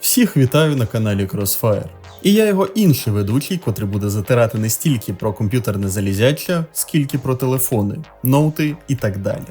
Всіх вітаю на каналі Crossfire. І я його інший ведучий, котрий буде затирати не стільки про комп'ютерне залізяча, скільки про телефони, ноути і так далі.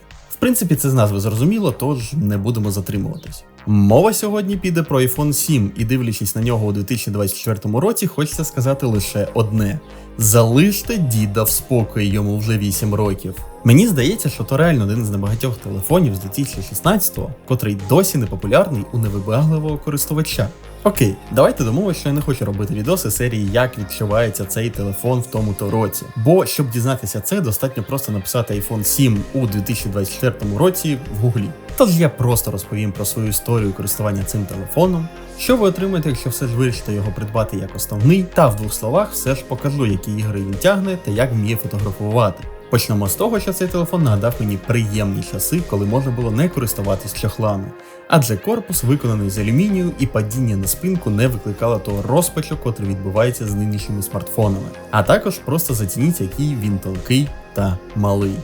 Принципі, це з назви зрозуміло, тож не будемо затримуватись. Мова сьогодні піде про iPhone 7, і дивлячись на нього у 2024 році, хочеться сказати лише одне: залиште діда в спокої йому вже 8 років. Мені здається, що то реально один з небагатьох телефонів з 2016-го, котрий досі не популярний у невибагливого користувача. Окей, давайте домовимося, що я не хочу робити відоси серії, як відчувається цей телефон в тому то році. Бо щоб дізнатися це, достатньо просто написати iPhone 7 у 2024 році в гуглі. Тож я просто розповім про свою історію користування цим телефоном, що ви отримаєте, якщо все ж вирішите його придбати як основний, та в двох словах все ж покажу, які ігри він тягне та як вміє фотографувати. Почнемо з того, що цей телефон нагадав мені приємні часи, коли можна було не користуватись чохлами. Адже корпус виконаний з алюмінію і падіння на спинку не викликало того розпачу, котрий відбувається з нинішніми смартфонами. А також просто зацініть, який він тонкий та малий.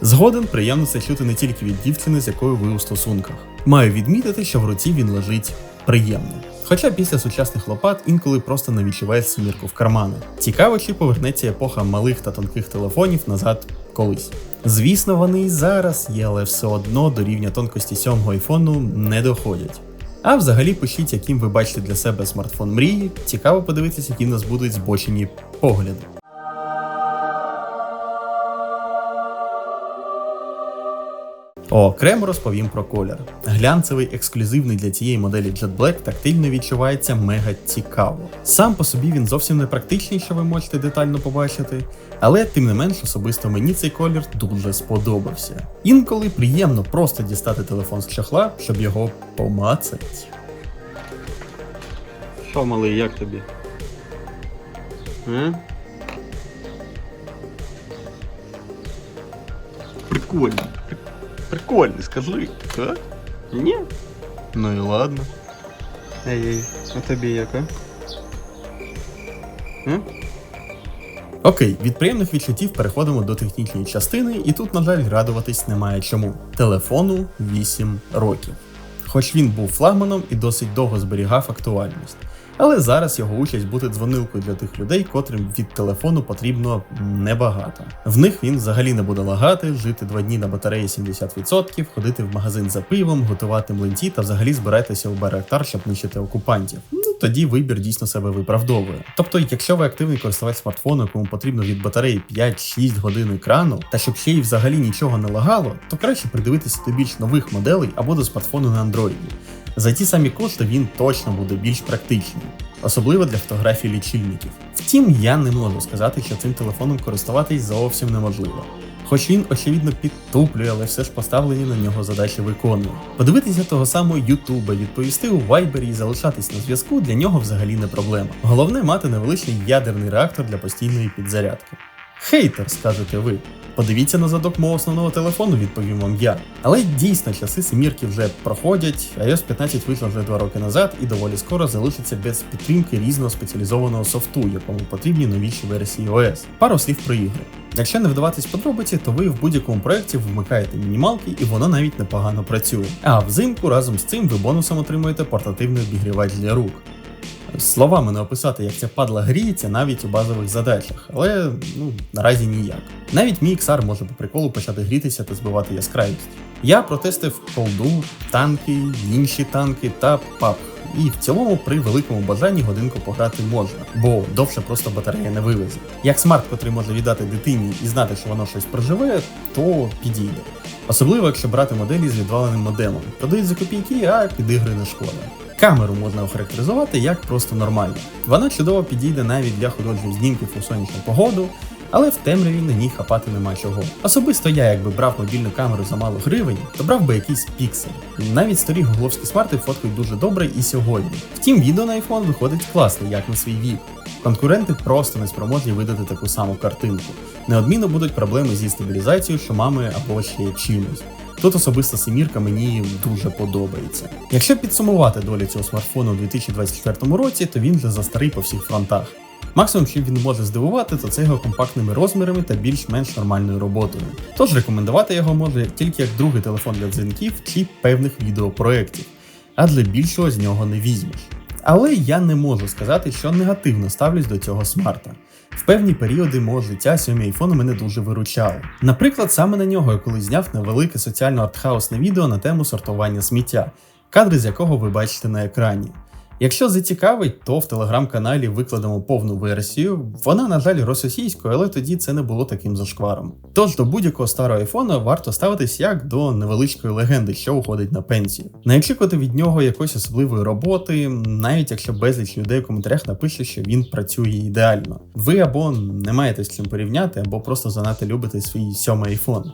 Згоден приємно це чути не тільки від дівчини, з якою ви у стосунках. Маю відмітити, що в руці він лежить приємно. Хоча після сучасних лопат інколи просто не відчуває смірку в кармани. Цікаво, чи повернеться епоха малих та тонких телефонів назад колись. Звісно, вони і зараз є, але все одно до рівня тонкості сьомого айфону не доходять. А взагалі пишіть, яким ви бачите для себе смартфон мрії. Цікаво подивитися, які в нас будуть збочені погляди. Окремо розповім про колір. Глянцевий, ексклюзивний для цієї моделі Jet Black тактильно відчувається мега цікаво. Сам по собі він зовсім не практичний, що ви можете детально побачити, але тим не менш особисто мені цей колір дуже сподобався. Інколи приємно просто дістати телефон з чохла, щоб його помацати. Що, малий, як тобі? А? Прикольно. При- Прикольно, скажи. А? Ні? Ну і ладно. Ей-ей, а тобі як, а? Окей, від приємних відчуттів переходимо до технічної частини, і тут, на жаль, радуватись немає чому. Телефону 8 років. Хоч він був флагманом і досить довго зберігав актуальність. Але зараз його участь бути дзвонилкою для тих людей, котрим від телефону потрібно небагато. В них він взагалі не буде лагати, жити два дні на батареї 70%, ходити в магазин за пивом, готувати млинці та взагалі збиратися у Байрактар, щоб нищити окупантів. Тоді вибір дійсно себе виправдовує. Тобто, якщо ви активний користувач смартфону, якому потрібно від батареї 5-6 годин екрану, та щоб ще й взагалі нічого не лагало, то краще придивитися до більш нових моделей або до смартфону на Android. За ті самі кошти він точно буде більш практичним, особливо для фотографій лічильників. Втім, я не можу сказати, що цим телефоном користуватись зовсім неможливо. Хоч він, очевидно, підтуплює, але все ж поставлені на нього задачі виконує. Подивитися того самого Ютуба, відповісти у Вайбері і залишатись на зв'язку для нього взагалі не проблема. Головне мати невеличкий ядерний реактор для постійної підзарядки. Хейтер, скажете ви. Подивіться на задок мого основного телефону, відповім вам я. Але дійсно часи семірки вже проходять, iOS 15 вийшла вже 2 роки назад і доволі скоро залишиться без підтримки різного спеціалізованого софту, якому потрібні новіші версії OS. Пару слів про ігри. Якщо не вдаватись подробиці, то ви в будь-якому проєкті вмикаєте мінімалки і воно навіть непогано працює. А взимку разом з цим ви бонусом отримуєте портативний обігрівач для рук. Словами не описати, як ця падла гріється навіть у базових задачах, але ну наразі ніяк. Навіть мій XR може по приколу почати грітися та збивати яскравість. Я протестив колду, танки, інші танки та PUBG. І в цілому при великому бажанні годинку пограти можна, бо довше просто батарея не вивезе. Як смарт, котрий може віддати дитині і знати, що воно щось проживе, то підійде. Особливо, якщо брати моделі з відваленим модемом. Продають за копійки, а під ігри не шкода. Камеру можна охарактеризувати як просто нормально. Вона чудово підійде навіть для художніх знімків у сонячну погоду, але в темряві на ній хапати нема чого. Особисто я, якби брав мобільну камеру за мало гривень, то брав би якийсь піксель. Навіть старі гугловські смарти фоткають дуже добре і сьогодні. Втім, відео на iPhone виходить класно, як на свій вік. Конкуренти просто не спроможні видати таку саму картинку. Неодмінно будуть проблеми зі стабілізацією, шумами або ще чимось. Тут особиста семірка мені дуже подобається. Якщо підсумувати долю цього смартфону у 2024 році, то він вже застарий по всіх фронтах. Максимум, чим він може здивувати, то це його компактними розмірами та більш-менш нормальною роботою. Тож рекомендувати його може тільки як другий телефон для дзвінків чи певних відеопроєктів, а для більшого з нього не візьмеш. Але я не можу сказати, що негативно ставлюсь до цього смарта. В певні періоди мого життя сьомі айфони мене дуже виручали. Наприклад, саме на нього я колись зняв невелике соціально артхаусне відео на тему сортування сміття, кадри з якого ви бачите на екрані. Якщо зацікавить, то в телеграм-каналі викладемо повну версію. Вона, на жаль, російською, але тоді це не було таким зашкваром. Тож до будь-якого старого айфона варто ставитись як до невеличкої легенди, що уходить на пенсію. Не очікувати від нього якоїсь особливої роботи, навіть якщо безліч людей у коментарях напише, що він працює ідеально. Ви або не маєте з чим порівняти, або просто занадто любите свій сьомий айфон.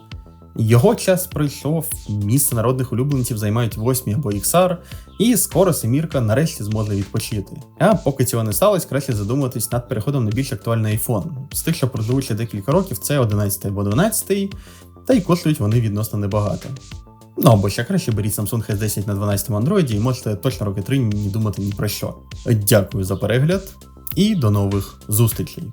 Його час пройшов, місце народних улюбленців займають 8 або XR, і скоро семірка нарешті зможе відпочити. А поки цього не сталося, краще задумуватись над переходом на більш актуальний iPhone. З тих, що проживуть декілька років, це 11 або 12, та й коштують вони відносно небагато. Ну або ще краще беріть Samsung S10 на 12 Android і можете точно роки 3 не думати ні про що. Дякую за перегляд і до нових зустрічей!